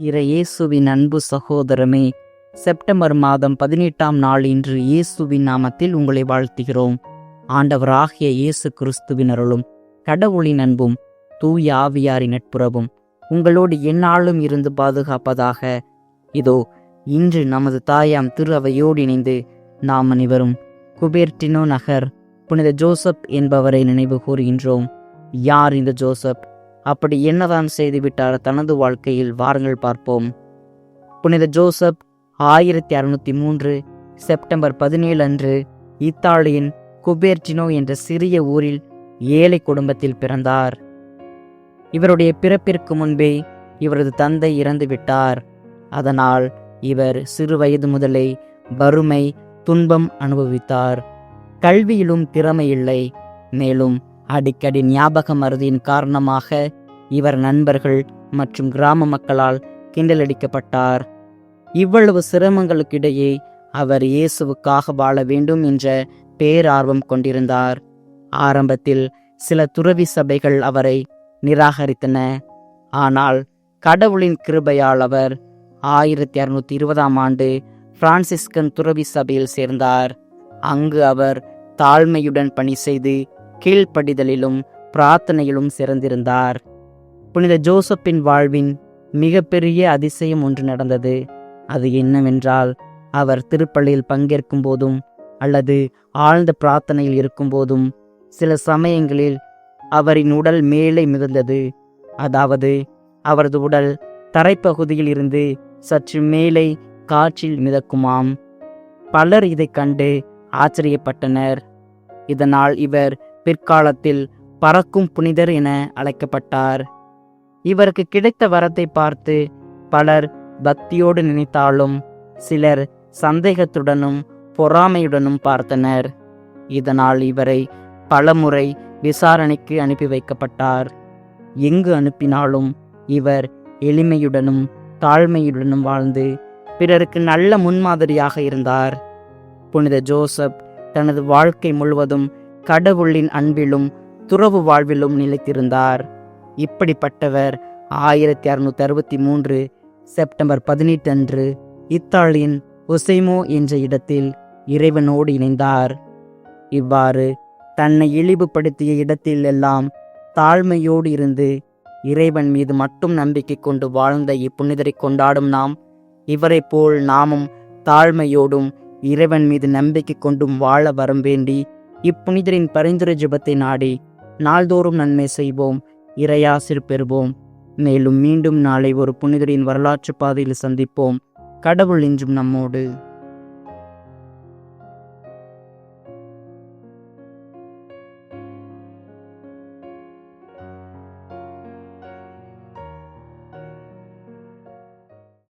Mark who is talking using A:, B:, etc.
A: இற இயேசுவின் அன்பு சகோதரமே செப்டம்பர் மாதம் பதினெட்டாம் நாள் இன்று இயேசுவின் நாமத்தில் உங்களை வாழ்த்துகிறோம். ஆண்டவராகிய இயேசு கிறிஸ்துவின் அருளும் கடவுளின் அன்பும் தூய ஆவியாரின் நட்புறவும் உங்களோடு எந்நாளும் இருந்து பாதுகாப்பதாக. இதோ இன்று நமது தாயாம் திரு அவையோடு இணைந்து நாம் அனைவரும் குபேர்டினோ நகர் புனித ஜோசப் என்பவரை நினைவு கூறுகின்றோம். யார் இந்த ஜோசப்? அப்படி என்னதான் செய்துவிட்டார் தனது வாழ்க்கையில்? வாருங்கள் பார்ப்போம். புனித ஜோசப் ஆயிரத்தி அறுநூத்தி மூன்று செப்டம்பர் பதினேழு அன்று இத்தாலியின் குபேர்டினோ என்ற சிறிய ஊரில் ஏழை குடும்பத்தில் பிறந்தார். இவருடைய பிறப்பிற்கு முன்பே இவரது தந்தை இறந்து விட்டார் அதனால் இவர் சிறு வயது முதலே வறுமை துன்பம் அனுபவித்தார். கல்வியிலும் திறமை இல்லை. மேலும் அடிக்கடி ஞாபக மருதியின் காரணமாக இவர் நண்பர்கள் மற்றும் கிராம மக்களால் கிண்டலடிக்கப்பட்டார். இவ்வளவு சிரமங்களுக்கிடையே அவர் இயேசுவுக்காக வாழ வேண்டும் என்ற பேரார்வம் கொண்டிருந்தார். ஆரம்பத்தில் சில துறவி சபைகள் அவரை நிராகரித்தன. ஆனால் கடவுளின் கிருபையால் அவர் ஆயிரத்தி அறுநூத்தி இருபதாம் ஆண்டு பிரான்சிஸ்கன் துறவி சபையில் சேர்ந்தார். அங்கு அவர் தாழ்மையுடன் பணி செய்து கீழ்ப்படிதலிலும் பிரார்த்தனையிலும் சிறந்திருந்தார். புனித ஜோசப்பின் வாழ்வின் மிகப்பெரிய அதிசயம் ஒன்று நடந்தது. அது என்னவென்றால் அவர் திருப்பள்ளியில் பங்கேற்கும் போதும் அல்லது ஆழ்ந்த பிரார்த்தனையில் இருக்கும் போதும் சில சமயங்களில் அவரின் உடல் மேலே மிதந்தது. அதாவது அவரது உடல் தரைப்பகுதியில் இருந்து சற்று மேலே காற்றில் மிதக்குமாம். பலர் இதைக் கண்டு ஆச்சரியப்பட்டனர். இதனால் இவர் பிற்காலத்தில் பறக்கும் புனிதர் என அழைக்கப்பட்டார். இவருக்கு கிடைத்த வரத்தை பார்த்து பலர் பக்தியோடு நினைத்தாலும் சிலர் சந்தேகத்துடனும் பொறாமையுடனும் பார்த்தனர். இதனால் இவரை பலமுறை விசாரணைக்கு அனுப்பி வைக்கப்பட்டார். எங்கு அனுப்பினாலும் இவர் எளிமையுடனும் தாழ்மையுடனும் வாழ்ந்து பிறருக்கு நல்ல முன்மாதிரியாக இருந்தார். புனித ஜோசப் தனது வாழ்க்கை முழுவதும் கடவுளின் அன்பிலும் துறவு வாழ்விலும் நிலைத்திருந்தார். இப்படிப்பட்டவர் ஆயிரத்தி அறுநூத்தி அறுபத்தி மூன்று செப்டம்பர் பதினெட்டு அன்று இத்தாலியின் ஒசைமோ என்ற இடத்தில் இறைவனோடு இணைந்தார். இவ்வாறு தன்னை இழிவுபடுத்திய இடத்தில் எல்லாம் தாழ்மையோடு இருந்து இறைவன் மீது மட்டும் நம்பிக்கை கொண்டு வாழ்ந்த இப்புனிதரை கொண்டாடும் நாம் இவரைப் போல் நாமும் தாழ்மையோடும் இறைவன் மீது நம்பிக்கை கொண்டும் வாழ வரம் வேண்டி இப்புனிதரின் பரிந்துரை ஜபத்தை நாடி நாள்தோறும் நன்மை செய்வோம். இறையாசிர் பெறுவோம். மேலும் மீண்டும் நாளை ஒரு புனிதரின் வரலாற்று பாதையில் சந்திப்போம். கடவுள் இன்றும் நம்மோடு.